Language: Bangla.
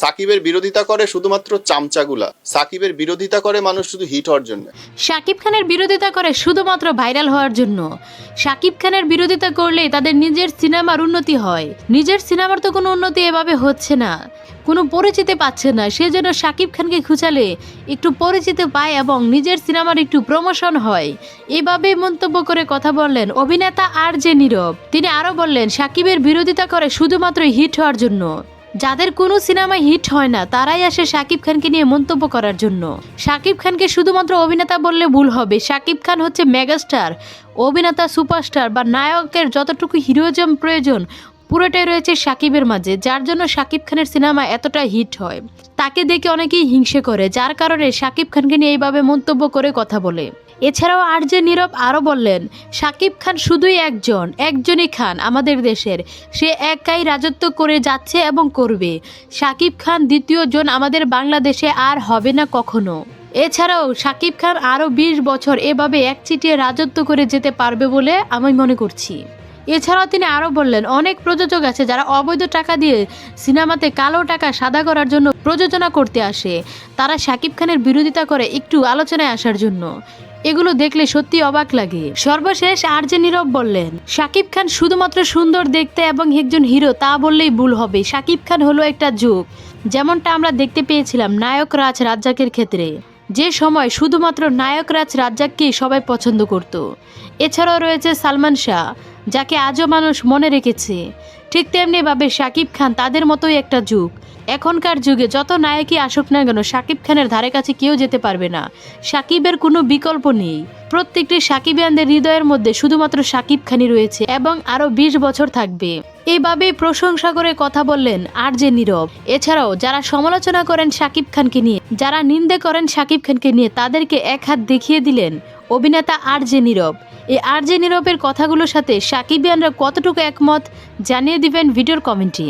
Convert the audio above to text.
সাকিবের বিরোধিতা করে শুধুমাত্র চামচাগুলা। সাকিবের বিরোধিতা করে মানুষ শুধু হিট হওয়ার জন্য। সাকিব খানের বিরোধিতা করে শুধুমাত্র ভাইরাল হওয়ার জন্য। সাকিব খানের বিরোধিতা করলেই তাদের নিজের সিনেমার উন্নতি হয়। নিজের সিনেমার তো কোনো উন্নতি এভাবে হচ্ছে না। কোনো পরিচিতি পাচ্ছে না। সেজন্য সাকিব খানকে খুঁচালে একটু পরিচিতি পায় এবং নিজের সিনেমার একটু প্রমোশন হয়। এভাবে মন্তব্য করে কথা বললেন অভিনেতা আর যে নীরব। তিনি আরও বললেন, সাকিবের বিরোধিতা করে শুধুমাত্র হিট হওয়ার জন্য। যাদের কোনো সিনেমায় হিট হয় না, তারাই আসে শাকিব খানকে নিয়ে মন্তব্য করার জন্য। শাকিব খানকে শুধুমাত্র অভিনেতা বললে ভুল হবে। শাকিব খান হচ্ছে মেগাস্টার, অভিনেতা, সুপারস্টার বা নায়কের যতটুকু হিরোজম প্রয়োজন, পুরোটাই রয়েছে শাকিবের মাঝে, যার জন্য শাকিব খানের সিনেমা এতটা হিট হয়। তাকে দেখে অনেকেই হিংসে করে, যার কারণে শাকিব খানকে নিয়ে এইভাবে মন্তব্য করে কথা বলে। এছাড়াও আর যে নীরব আরও বললেন শাকিব খান শুধুই একজন, একজনই খান আমাদের দেশের। সে একাই রাজত্ব করে যাচ্ছে এবং করবে। শাকিব খান দ্বিতীয় জন আমাদের বাংলাদেশে আর হবে না কখনো। এছাড়াও শাকিব খান আরও বিশ বছর এভাবে একচিটিয়ে রাজত্ব করে যেতে পারবে বলে আমি মনে করছি। এছাড়াও তিনি আরও বললেন, অনেক প্রযোজক আছে যারা অবৈধ টাকা দিয়ে সিনেমাতে কালো টাকা সাদা করার জন্য প্রযোজনা করতে আসে। তারা শাকিব খানের বিরোধিতা করে একটু আলোচনায় আসার জন্য। এগুলো দেখলে সত্যি অবাক লাগে। সর্বশেষ আর যে নীরব বললেন শাকিব খান শুধুমাত্র সুন্দর দেখতে এবং একজন হিরো, তা বললেই ভুল হবে। শাকিব খান হলো একটা যুগ, যেমনটা আমরা দেখতে পেয়েছিলাম নায়ক রাজ রাজ্জাকের ক্ষেত্রে। যে সময় শুধুমাত্র নায়ক রাজ রাজ্জাককেই সবাই পছন্দ করত। এছাড়াও রয়েছে সালমান শাহ, যাকে আজও মানুষ মনে রেখেছে। ঠিক তেমনিভাবে শাকিব খান তাদের মতোই একটা যুগ। এখনকার যুগে যত নায়কই আসুক না কেন, সাকিব খানের ধারে কাছে কেউ যেতে পারবে না। সাকিবের কোনো বিকল্প নেই। প্রত্যেকটি সাকিবিয়ানদের হৃদয়ের মধ্যে শুধুমাত্র সাকিব খানি রয়েছে এবং আরও বিশ বছর থাকবে। এইভাবেই প্রশংসা করে কথা বললেন আর যে নীরব। এছাড়াও যারা সমালোচনা করেন সাকিব খানকে নিয়ে, যারা নিন্দে করেন সাকিব খানকে নিয়ে, তাদেরকে এক হাত দেখিয়ে দিলেন অভিনেতা আর যে নীরব। এই আর যে নীরবের কথাগুলোর সাথে সাকিবিয়ানরা কতটুকু একমত জানিয়ে দিবেন ভিডিওর কমেন্টে।